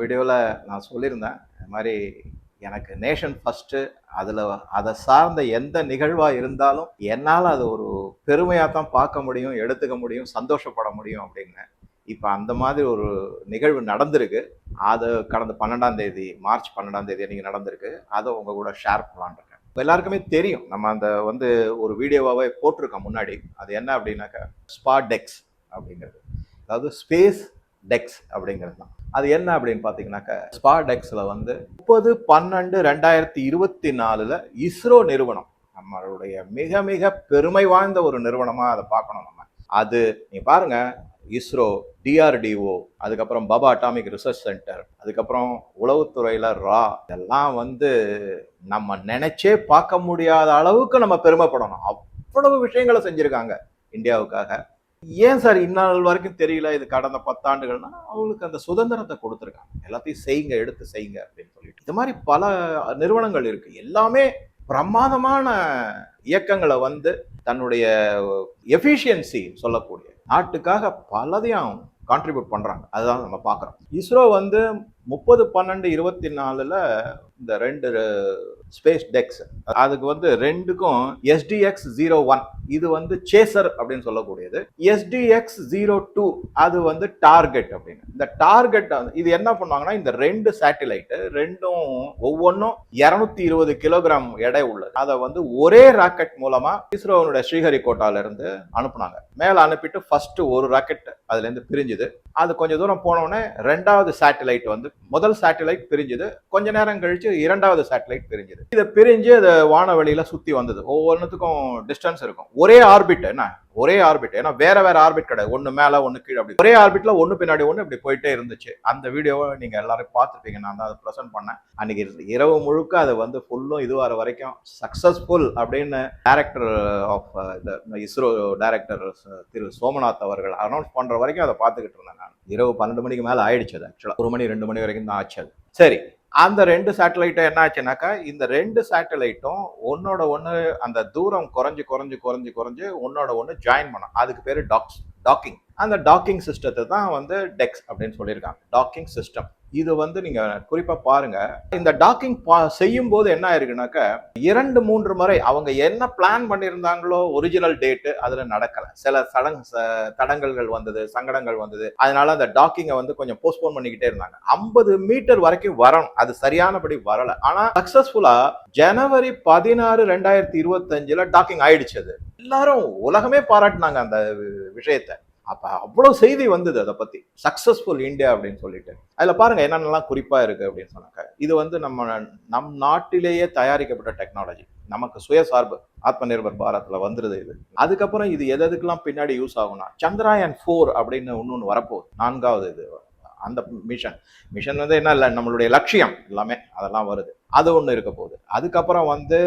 வீடியோவில் நான் சொல்லியிருந்தேன் இது மாதிரி எனக்கு நேஷன் ஃபஸ்ட்டு அதில் அதை சார்ந்த எந்த நிகழ்வாக இருந்தாலும் என்னால் அது ஒரு பெருமையாக தான் பார்க்க முடியும் எடுத்துக்க முடியும் சந்தோஷப்பட முடியும் அப்படின்னு. இப்போ அந்த மாதிரி ஒரு நிகழ்வு நடந்திருக்கு. அது கடந்த பன்னெண்டாம் தேதி மார்ச் பன்னெண்டாம் தேதி அன்றைக்கி நடந்திருக்கு. அதை உங்கள் கூட ஷேர் பண்ணலான் இருக்கேன். இப்போ எல்லாருக்குமே தெரியும் நம்ம அந்த வந்து ஒரு வீடியோவாகவே போட்டிருக்கோம் முன்னாடி. அது என்ன அப்படின்னாக்கா ஸ்பா டெக்ஸ் அப்படிங்கிறது. அதாவது ஸ்பேஸ் டெக்ஸ் அப்படிங்கிறது தான். அது என்ன அப்படின்னு பார்த்தீங்கன்னாக்க ஸ்பாடெக்ஸில் வந்து முப்பது பன்னெண்டு ரெண்டாயிரத்தி இருபத்தி நாலில் இஸ்ரோ நிறுவனம் நம்மளுடைய மிக மிக பெருமை வாய்ந்த ஒரு நிறுவனமாக அதை பார்க்கணும் நம்ம. அது நீ பாருங்க இஸ்ரோ டிஆர்டிஓ அதுக்கப்புறம் பாபா அட்டாமிக் ரிசர்ச் சென்டர் அதுக்கப்புறம் உளவுத்துறையில் ரா இதெல்லாம் வந்து நம்ம நினைச்சே பார்க்க முடியாத அளவுக்கு நம்ம பெருமைப்படணும். அவ்வளவு விஷயங்களை செஞ்சுருக்காங்க இந்தியாவுக்காக. ஏன் சார் இந்நாள் வரைக்கும் தெரியல இது கடந்த பத்தாண்டுகள்னா? அவங்களுக்கு அந்த சுதந்திரத்தை கொடுத்துருக்காங்க. எல்லாத்தையும் செய்யுங்க எடுத்து செய்யுங்க அப்படின்னு சொல்லிட்டு. இது மாதிரி பல நிறுவனங்கள் இருக்கு. எல்லாமே பிரமாதமான இயக்கங்களை வந்து தன்னுடைய எஃபிஷியன்சி சொல்லக்கூடிய நாட்டுக்காக பலதையும் கான்ட்ரிபியூட் பண்றாங்க. அதுதான் நம்ம பார்க்குறோம். இஸ்ரோ வந்து முப்பது பன்னெண்டு இருபத்தி நாலுல இந்த ரெண்டு ஸ்பேஸ் டெக்ஸ் அதுக்கு வந்து ரெண்டுக்கும் எஸ்டிஎக்ஸ் ஜீரோ ஒன் இது வந்து சேசர் அப்படின்னு சொல்லக்கூடியது. எஸ்டிஎக்ஸ் ஜீரோ டூ அது வந்து டார்கெட் அப்படின்னு. இந்த டார்கெட் இது என்ன பண்ணுவாங்கன்னா இந்த ரெண்டு சேட்டிலைட்டு ரெண்டும் ஒவ்வொன்றும் இருநூத்தி இருபது கிலோகிராம் எடை உள்ளது. அதை வந்து ஒரே ராக்கெட் மூலமா இஸ்ரோனுடைய ஸ்ரீஹரிகோட்டால இருந்து அனுப்புனாங்க. மேல அனுப்பிட்டு ஃபர்ஸ்ட் ஒரு ராக்கெட் அதுல இருந்து பிரிஞ்சுது. அது கொஞ்ச தூரம் போனோடனே ரெண்டாவது சேட்டலைட் வந்து முதல் சேட்டலைட் பிரிஞ்சுது. கொஞ்ச நேரம் கழிச்சு இரண்டாவது சேட்டலைட் பிரிஞ்சுது. இதை பிரிஞ்சு அது வானவெளியில சுத்தி வந்தது. ஒவ்வொன்றுத்துக்கும் டிஸ்டன்ஸ் இருக்கும். ஒரே ஆர்பிட் என்ன? ஒரே ஆர்பிட் ஏன்னா வேற வேற ஆர்பிட் கிடையாது. ஒன்று மேலே ஒன்று கீழே அப்படி. ஒரே ஆர்பிட்ல ஒன்று பின்னாடி ஒன்று இப்படி போயிட்டே இருந்துச்சு. அந்த வீடியோவை நீங்கள் எல்லாரும் பார்த்துருப்பீங்க. நான் தான் அதை ப்ரெசென்ட் பண்ணேன். அன்னைக்கு இரவு முழுக்க அது வந்து ஃபுல்லும் இது வர வரைக்கும் சக்ஸஸ்ஃபுல் அப்படின்னு டேரக்டர் ஆஃப் இந்த இஸ்ரோ டேரக்டர் திரு சோமநாத் அவர்கள் அனௌன்ஸ் பண்ணுற வரைக்கும் அதை பார்த்துக்கிட்டு இருந்தேன் நான். இரவு பன்னெண்டு மணிக்கு மேலே ஆயிடுச்சு அது ஆக்சுவலாக ஒரு மணி ரெண்டு மணி வரைக்கும் தான் ஆச்சு அது. சரி. அந்த ரெண்டு சேட்டலைட்டும் என்ன ஆச்சுனாக்கா இந்த ரெண்டு சேட்டலைட்டும் ஒன்னோட ஒன்று அந்த தூரம் குறைஞ்சு குறைஞ்சு குறைஞ்சு குறைஞ்சு ஒன்னோட ஒன்று ஜாயின் பண்ணும். அதுக்கு பேர் டாக்ஸ் டாக்கிங் அந்த டாக்கிங் சிஸ்டத்தை தான் வந்து டெக்ஸ் அப்படின்னு சொல்லியிருக்காங்க. டாக்கிங் சிஸ்டம் இது வந்து நீங்க குறிப்பா பாருங்க. இந்த டாக்கிங் செய்யும் போது என்ன ஆயிருக்குனாக்க இரண்டு மூன்று முறை அவங்க என்ன பிளான் பண்ணியிருந்தாங்களோ ஒரிஜினல் டேட்டு அதுல நடக்கல. சில சடங்கு தடங்கல்கள் வந்தது சங்கடங்கள் வந்தது. அதனால அந்த டாக்கிங்கை வந்து கொஞ்சம் போஸ்ட்போன் பண்ணிக்கிட்டே இருந்தாங்க. ஐம்பது மீட்டர் வரைக்கும் வரணும். அது சரியானபடி வரல. ஆனா சக்சஸ்ஃபுல்லா ஜனவரி பதினாறு ரெண்டாயிரத்தி இருபத்தஞ்சுல டாக்கிங் ஆயிடுச்சு அது. எல்லாரும் உலகமே பாராட்டினாங்க அந்த விஷயத்தை. அப்ப அவ்வளவு செய்தி வந்தது அதை பத்தி. சக்சஸ்ஃபுல் இந்தியா அப்படின்னு சொல்லிட்டு. அதுல பாருங்க என்னென்னலாம் குறிப்பா இருக்கு அப்படின்னு சொன்னாங்க. இது வந்து நம்ம நம் நாட்டிலேயே தயாரிக்கப்பட்ட டெக்னாலஜி நமக்கு சுயசார்பு ஆத்ம நிர்பர் பாரத்தில் வந்துருது இது. அதுக்கப்புறம் இது எது எதுக்கெல்லாம் பின்னாடி யூஸ் ஆகும்னா சந்திராயன் ஃபோர் அப்படின்னு இன்னொன்று வரப்போகுது. நான்காவது இது அந்த மிஷன் மிஷன் வந்து என்ன இல்லை நம்மளுடைய லட்சியம் எல்லாமே அதெல்லாம் வருது. அது ஒன்று இருக்க போகுது. அதுக்கப்புறம் வந்து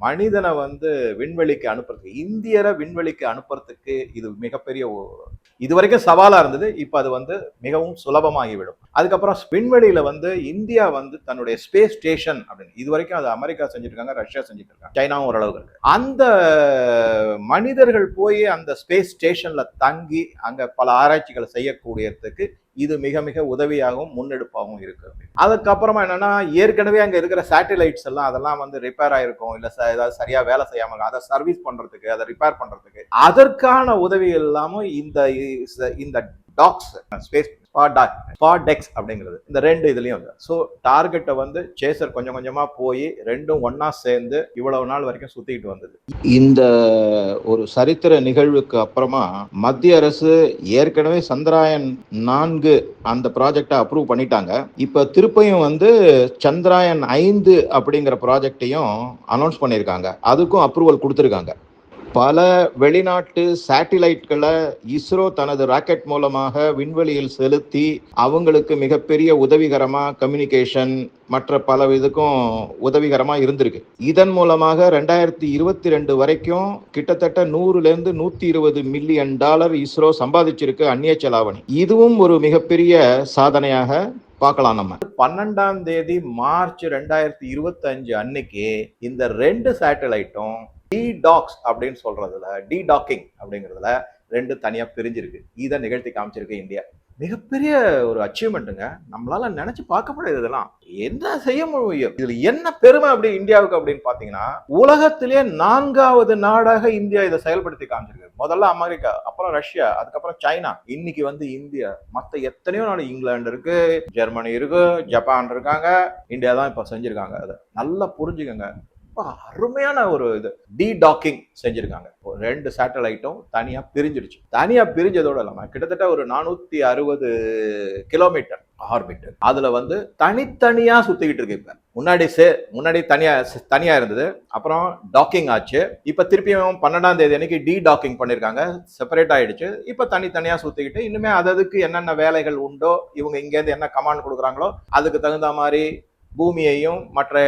மனிதனை வந்து விண்வெளிக்கு அனுப்புறதுக்கு இந்தியரை விண்வெளிக்கு அனுப்புறதுக்கு இது மிகப்பெரிய இது வரைக்கும் சவாலா இருந்தது. இப்போ அது வந்து மிகவும் சுலபமாகிவிடும். அதுக்கப்புறம் விண்வெளியில வந்து இந்தியா வந்து தன்னுடைய ஸ்பேஸ் ஸ்டேஷன் அப்படின்னு இது வரைக்கும் அது அமெரிக்கா செஞ்சுருக்காங்க ரஷ்யா செஞ்சுருக்காங்க இருக்காங்க சைனாவும் ஓரளவுக்கு இருக்கு. அந்த மனிதர்கள் போய் அந்த ஸ்பேஸ் ஸ்டேஷன்ல தங்கி அங்க பல ஆராய்ச்சிகளை செய்யக்கூடியதுக்கு இது மிக மிக உதவியாகவும் முன்னெடுப்பாகவும் இருக்கு அதுக்கப்புறமா என்னன்னா ஏற்கனவே அங்க இருக்கிற சேட்டலைட்ஸ் எல்லாம் அதெல்லாம் வந்து ரிப்பேர் ஆயிருக்கும் இல்ல ஏதாவது சரியா வேலை செய்யாம அதை சர்வீஸ் பண்றதுக்கு அதை ரிப்பேர் பண்றதுக்கு அதற்கான உதவி இல்லாமல் இந்த இந்த டாக்ஸ் ஸ்பேஸ் டெக்ஸ் அப்படிங்கிறது. இந்த ரெண்டு இதுலயும் வந்து. ஸோ டார்கெட்டை வந்து சேசர் கொஞ்சம் கொஞ்சமா போய் ரெண்டும் ஒன்னா சேர்ந்து இவ்வளவு நாள் வரைக்கும் சுற்றிக்கிட்டு வந்தது. இந்த ஒரு சரித்திர நிகழ்வுக்கு அப்புறமா மத்திய அரசு ஏற்கனவே சந்திராயன் நான்கு அந்த ப்ராஜெக்டை அப்ரூவ் பண்ணிட்டாங்க. இப்ப திருப்பையும் வந்து சந்திராயன் ஐந்து அப்படிங்கிற ப்ராஜெக்டையும் அனௌன்ஸ் பண்ணியிருக்காங்க அதுக்கும் அப்ரூவல் கொடுத்துருக்காங்க. பல வெளிநாட்டு சேட்டிலைட்களை இஸ்ரோ தனது ராக்கெட் மூலமாக விண்வெளியில் செலுத்தி அவங்களுக்கு மிகப்பெரிய உதவிகரமாக கம்யூனிகேஷன் மற்ற பல இதுக்கும் உதவிகரமாக இருந்திருக்கு. இதன் மூலமாக ரெண்டாயிரத்தி இருபத்தி ரெண்டு வரைக்கும் கிட்டத்தட்ட நூறுலேருந்து நூற்றி இருபது மில்லியன் டாலர் இஸ்ரோ சம்பாதிச்சிருக்கு அந்நிய செலாவணி. இதுவும் ஒரு மிகப்பெரிய சாதனையாக பார்க்கலாம் நம்ம. பன்னெண்டாம் தேதி மார்ச் ரெண்டாயிரத்தி இருபத்தி அஞ்சு அன்னைக்கு இந்த ரெண்டு சேட்டலைட்டும் டி டாக்ஸ் அப்படின்னு சொல்றதுல டி டாக்கிங் அப்படிங்கிறதுல ரெண்டு தனியா பிரிஞ்சிருக்கு. இதை நிகழ்த்தி காமிச்சிருக்கு இந்தியா. மிகப்பெரிய ஒரு அச்சீவ்மெண்ட்டுங்க நம்மளால நினைச்சு பார்க்க முடியாது இதெல்லாம். என்ன செய்ய முடியும்? இதுல என்ன பெருமை அப்படி இந்தியாவுக்கு அப்படின்னு பாத்தீங்கன்னா உலகத்திலே நான்காவது நாடாக இந்தியா இதை செயல்படுத்தி காமிச்சிருக்கு. முதல்ல அமெரிக்கா அப்புறம் ரஷ்யா அதுக்கப்புறம் சைனா. இன்னைக்கு வந்து இந்தியா. மத்த எத்தனையோ நாடு இங்கிலாந்து இருக்கு ஜெர்மனி இருக்கு ஜப்பான் இருக்காங்க இந்தியா தான் இப்ப செஞ்சிருக்காங்க. அதை நல்லா புரிஞ்சுக்கங்க. அருமையான ஒரு இது. டி டாக்கிங் செஞ்சிருக்காங்க. ஒரு ரெண்டு சேட்டலைட்டும் தனியா பிரிஞ்சிடுச்சு. தனியா பிரிஞ்சதோட இல்லாம கிட்டத்தட்ட ஒரு நானூத்தி அறுபது கிலோமீட்டர் ஆர்பிட் அதுல வந்து தனித்தனியா சுத்திக்கிட்டு இருக்கு இப்ப. முன்னாடி சே முன்னாடி தனியா தனியா இருந்தது. அப்புறம் டாக்கிங் ஆச்சு. இப்ப திருப்பியும் பன்னெண்டாம் தேதி அன்னைக்கு டி டாக்கிங் பண்ணிருக்காங்க. செப்பரேட் ஆயிடுச்சு. இப்ப தனித்தனியா சுத்திக்கிட்டு இன்னுமே அதுக்கு என்னென்ன வேலைகள் உண்டோ இவங்க இங்க இருந்து என்ன கமாண்ட் கொடுக்குறாங்களோ அதுக்கு தகுந்த மாதிரி பூமியையும் மற்ற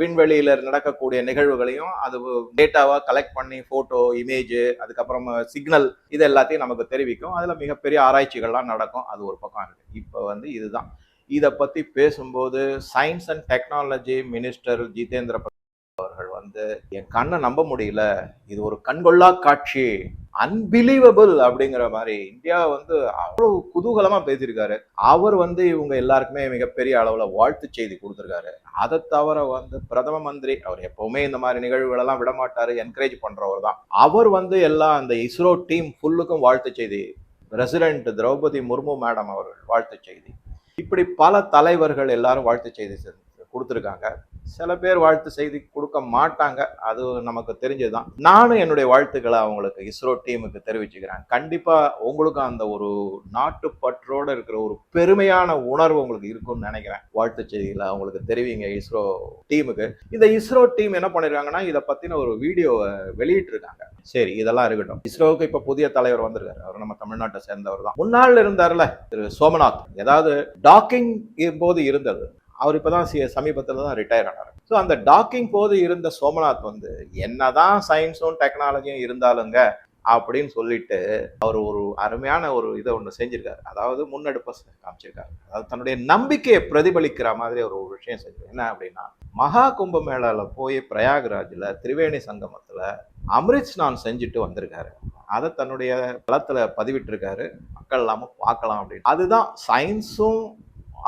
விண்வெளியில் நடக்கக்கூடிய நிகழ்வுகளையும் அது டேட்டாவாக கலெக்ட் பண்ணி ஃபோட்டோ இமேஜ் அதுக்கப்புறம் சிக்னல் இது எல்லாத்தையும் நமக்கு தெரிவிக்கும். அதில் மிகப்பெரிய ஆராய்ச்சிகள்லாம் நடக்கும். அது ஒரு பக்கம் இருக்குது இப்போ வந்து இதுதான். இதை பற்றி பேசும்போது science and technology minister Jitendra அவர்கள் வந்து என் கண்ணை நம்ப முடியல. இது ஒரு கண்கொள்ளா காட்சி. அன்பிலீவபிள் அப்படிங்கிற மாதிரி இந்தியா வந்து அவ்வளவு குதூகலமா பேசியிருக்காரு. அவர் வந்து இவங்க எல்லாருக்குமே மிகப்பெரிய அளவுல வாழ்த்து செய்தி கொடுத்துருக்காரு. அதை தவிர வந்து பிரதம மந்திரி அவர் எப்பவுமே இந்த மாதிரி நிகழ்வுகள் எல்லாம் விட என்கரேஜ் பண்றவர் தான். அவர் வந்து எல்லாம் அந்த இஸ்ரோ டீம் ஃபுல்லுக்கும் வாழ்த்து செய்தி. பிரசிடென்ட் திரௌபதி முர்மு மேடம் அவர்கள் வாழ்த்து செய்தி. இப்படி பல தலைவர்கள் எல்லாரும் வாழ்த்து செய்தி கொடுத்துருக்காங்க. சில பேர் வாழ்த்து செய்தி கொடுக்க மாட்டாங்க. அது நமக்கு தெரிஞ்சதுதான். நானும் என்னுடைய வாழ்த்துக்களை அவங்களுக்கு இஸ்ரோ டீமுக்கு தெரிவிச்சுக்கிறேன். கண்டிப்பா உங்களுக்கும் அந்த ஒரு நாட்டுப்பற்றோட இருக்கிற ஒரு பெருமையான உணர்வு உங்களுக்கு இருக்கும்னு நினைக்கிறேன். வாழ்த்து செய்திகளை அவங்களுக்கு தெரிவிங்க இஸ்ரோ டீமுக்கு. இந்த இஸ்ரோ டீம் என்ன பண்ணிருக்காங்கன்னா இதை பத்தின ஒரு வீடியோவை வெளியிட்டிருக்காங்க. சரி இதெல்லாம் இருக்கட்டும். இஸ்ரோவுக்கு இப்ப புதிய தலைவர் வந்திருக்காரு. அவர் நம்ம தமிழ்நாட்டை சேர்ந்தவர் தான். முன்னாள் இருந்தார்ல திரு சோமநாத். ஏதாவது டாக்கிங் போது இருந்தது. அவர் இப்போ தான் சமீபத்தில் தான் ரிட்டையர் ஆனார். ஸோ அந்த டாக்கிங் போது இருந்த சோமநாத் வந்து என்னதான் சயின்ஸும் டெக்னாலஜியும் இருந்தாலுங்க அப்படின்னு சொல்லிட்டு அவர் ஒரு அருமையான ஒரு இதை ஒன்று செஞ்சிருக்காரு. அதாவது முன்னெடுப்பை காமிச்சிருக்காரு. அதாவது தன்னுடைய நம்பிக்கையை பிரதிபலிக்கிற மாதிரி ஒரு ஒரு விஷயம் செஞ்சிருக்காரு. என்ன அப்படின்னா மகா கும்ப மேளாவில் போய் பிரயாக்ராஜில் திரிவேணி சங்கமத்தில் அமிர்த் ஸ்நான் செஞ்சுட்டு வந்திருக்காரு. அதை தன்னுடைய பலத்தில் பதிவிட்டிருக்காரு. மக்கள் இல்லாமல் பார்க்கலாம் அப்படின்னு. அதுதான் சயின்ஸும்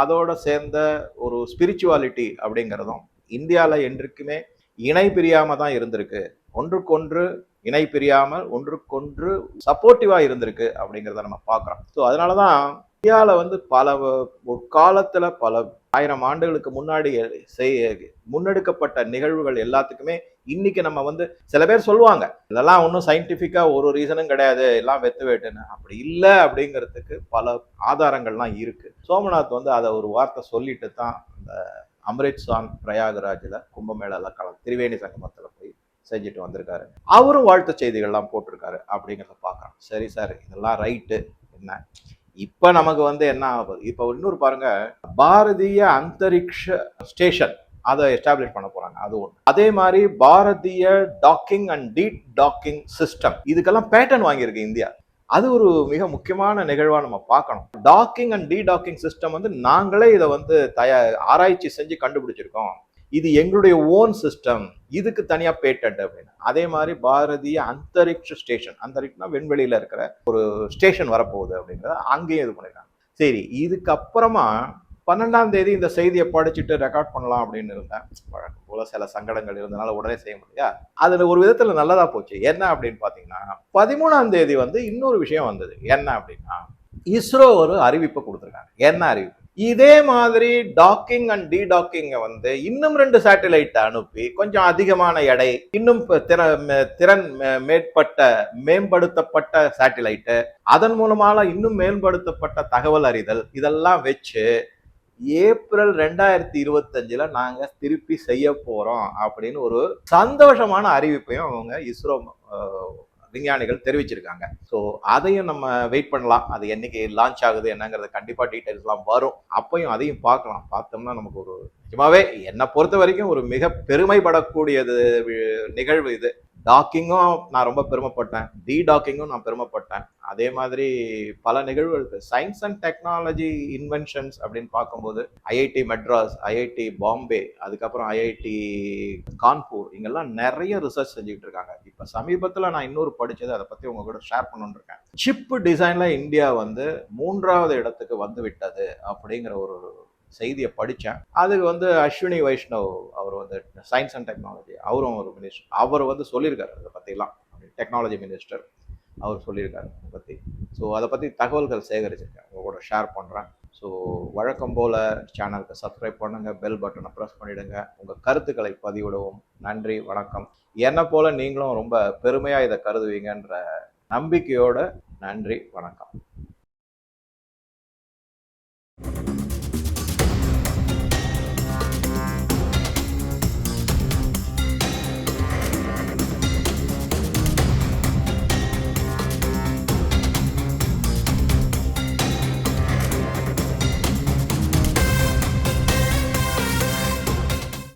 அதோட சேர்ந்த ஒரு ஸ்பிரிச்சுவாலிட்டி அப்படிங்கிறதும் இந்தியாவில் என்றைக்குமே இணை பிரியாமல் தான் இருந்திருக்கு. ஒன்றுக்கொன்று இணை பிரியாமல் ஒன்றுக்கொன்று சப்போர்ட்டிவாக இருந்திருக்கு அப்படிங்கிறத நம்ம பார்க்குறோம். ஸோ அதனால தான் இந்தியாவில் வந்து பல ஒரு காலத்தில் பல ஆயிரம் ஆண்டுகளுக்கு முன்னாடி செய் முன்னெடுக்கப்பட்ட நிகழ்வுகள் எல்லாத்துக்குமே இன்னைக்கு நம்ம வந்து சில பேர் சொல்லுவாங்க இதெல்லாம் ஒன்றும் சயின்டிஃபிக்காக ஒரு ரீசனும் கிடையாது எல்லாம் வெத்து வேட்டுன்னு. அப்படி இல்லை அப்படிங்கிறதுக்கு பல ஆதாரங்கள்லாம் இருக்கு. சோமநாத் வந்து அதை ஒரு வார்த்தை சொல்லிட்டு தான் அந்த அம்ரித் சாங் பிரயாகராஜில் கும்பமேளாவில் கலம் திரிவேணி சங்கமத்தில் போய் செஞ்சுட்டு வந்திருக்காரு. அவரும் வாழ்த்து செய்திகள்லாம் போட்டிருக்காரு அப்படிங்கிறத பார்க்குறோம். சரி சார் இதெல்லாம் ரைட்டு என்ன? இப்போ நமக்கு வந்து என்ன ஆகுது இப்போ இன்னொரு பாருங்க பாரதிய அந்தரிக்ஷ ஸ்டேஷன் அதை எஸ்டாப்ளிஷ் பண்ண போறாங்க. அது ஒன்று அதே மாதிரி Bharatiya docking and deed docking system இதுக்கெல்லாம் பேட்டர்ன் வாங்கியிருக்கு இந்தியா. அது ஒரு மிக முக்கியமான நிகழ்வா நம்ம பார்க்கணும். டாக்கிங் அண்ட் டி டாக்கிங் சிஸ்டம் வந்து நாங்களே இதை வந்து தயா ஆராய்ச்சி செஞ்சு கண்டுபிடிச்சிருக்கோம். இது எங்களுடைய ஓன் சிஸ்டம் இதுக்கு தனியா பேட்டன்ட் அப்படின்னு. அதே மாதிரி பாரதிய அந்தரிக்ஷ ஸ்டேஷன் அந்தரிக்ஷனா விண்வெளியில இருக்கிற ஒரு ஸ்டேஷன் வரப்போகுது அப்படிங்கிறத அங்கேயும் இது பண்ணிருக்காங்க. சரி இதுக்கப்புறமா பன்னெண்டாம் தேதி இந்த செய்தியை படிச்சுட்டு ரெக்கார்ட் பண்ணலாம் அப்படின்னு இருந்தேன். வழக்கம் போல சில சங்கடங்கள் இருந்தனால உடனே செய்ய முடியா அதுல ஒரு விதத்துல நல்லதா போச்சு. என்ன அப்படின்னு பாத்தீங்கன்னா பதிமூணாம் தேதி வந்து இன்னொரு விஷயம் வந்தது. என்ன அப்படின்னா இஸ்ரோ ஒரு அறிவிப்பை கொடுத்துருக்காங்க. என்ன அறிவிப்பு? இதே மாதிரி டாக்கிங் அண்ட் டி டாக்கிங்கை வந்து இன்னும் ரெண்டு சேட்டலைட் அனுப்பி கொஞ்சம் அதிகமான எடை இன்னும் திற- மே- திறன் மே- மேற்பட்ட மேம்படுத்தப்பட்ட சேட்டலைட்டு அதன் மூலமாக இன்னும் மேம்படுத்தப்பட்ட தகவல் அறிதல் இதெல்லாம் வச்சு ஏப்ரல் ரெண்டாயிரத்தி இருபத்தஞ்சில் நாங்கள் திருப்பி செய்ய போகிறோம் அப்படின்னு ஒரு சந்தோஷமான அறிவிப்பையும் அவங்க இஸ்ரோ விஞ்ஞானிகள் தெரிவிச்சிருக்காங்க. ஸோ அதையும் நம்ம வெயிட் பண்ணலாம். அது என்னைக்கு லான்ச் ஆகுது என்னங்கிறது கண்டிப்பாக டீட்டெயில்ஸ்லாம் வரும். அப்பையும் அதையும் பார்க்கலாம். பார்த்தோம்னா நமக்கு ஒரு நிஜமாவே என்னை பொறுத்த வரைக்கும் ஒரு மிக பெருமைப்படக்கூடியது நிகழ்வு இது. டாக்கிங்கும் நான் ரொம்ப பெருமைப்பட்டேன். டி டாக்கிங்கும் நான் பெருமைப்பட்டேன். அதே மாதிரி பல நிகழ்வுகள் இருக்கு. சயின்ஸ் அண்ட் டெக்னாலஜி இன்வென்ஷன்ஸ் அப்படின்னு பார்க்கும்போது ஐஐடி மெட்ராஸ் ஐஐடி பாம்பே அதுக்கப்புறம் ஐஐடி கான்பூர் இங்கெல்லாம் நிறைய ரிசர்ச் செஞ்சுக்கிட்டு இருக்காங்க. இப்போ சமீபத்தில் நான் இன்னொரு படித்தது அதை பற்றி உங்க கூட ஷேர் பண்ணணும்னு இருக்கேன். சிப் டிசைனில் இந்தியா வந்து மூன்றாவது இடத்துக்கு வந்து விட்டது அப்படிங்கிற ஒரு செய்தியை படித்தேன். அதுக்கு வந்து அஸ்வினி வைஷ்ணவ் அவர் வந்து சயின்ஸ் அண்ட் டெக்னாலஜி அவரும் ஒரு மினிஸ்டர் அவர் வந்து சொல்லியிருக்காரு அதை பற்றிலாம் டெக்னாலஜி மினிஸ்டர் அவர் சொல்லியிருக்காரு அதை பற்றி ஸோ அதை பற்றி தகவல்கள் சேகரிச்சிருக்கேன். உங்களோட கூட ஷேர் பண்ணுறேன் ஸோ வழக்கம் போல் சேனலுக்கு சப்ஸ்கிரைப் பண்ணுங்கள் பெல் பட்டனை ப்ரெஸ் பண்ணிவிடுங்க உங்கள் கருத்துக்களை பதிவிடவும். நன்றி வணக்கம். என்னை போல் நீங்களும் ரொம்ப பெருமையாக இதை கருதுவீங்கன்ற நம்பிக்கையோட நன்றி வணக்கம்.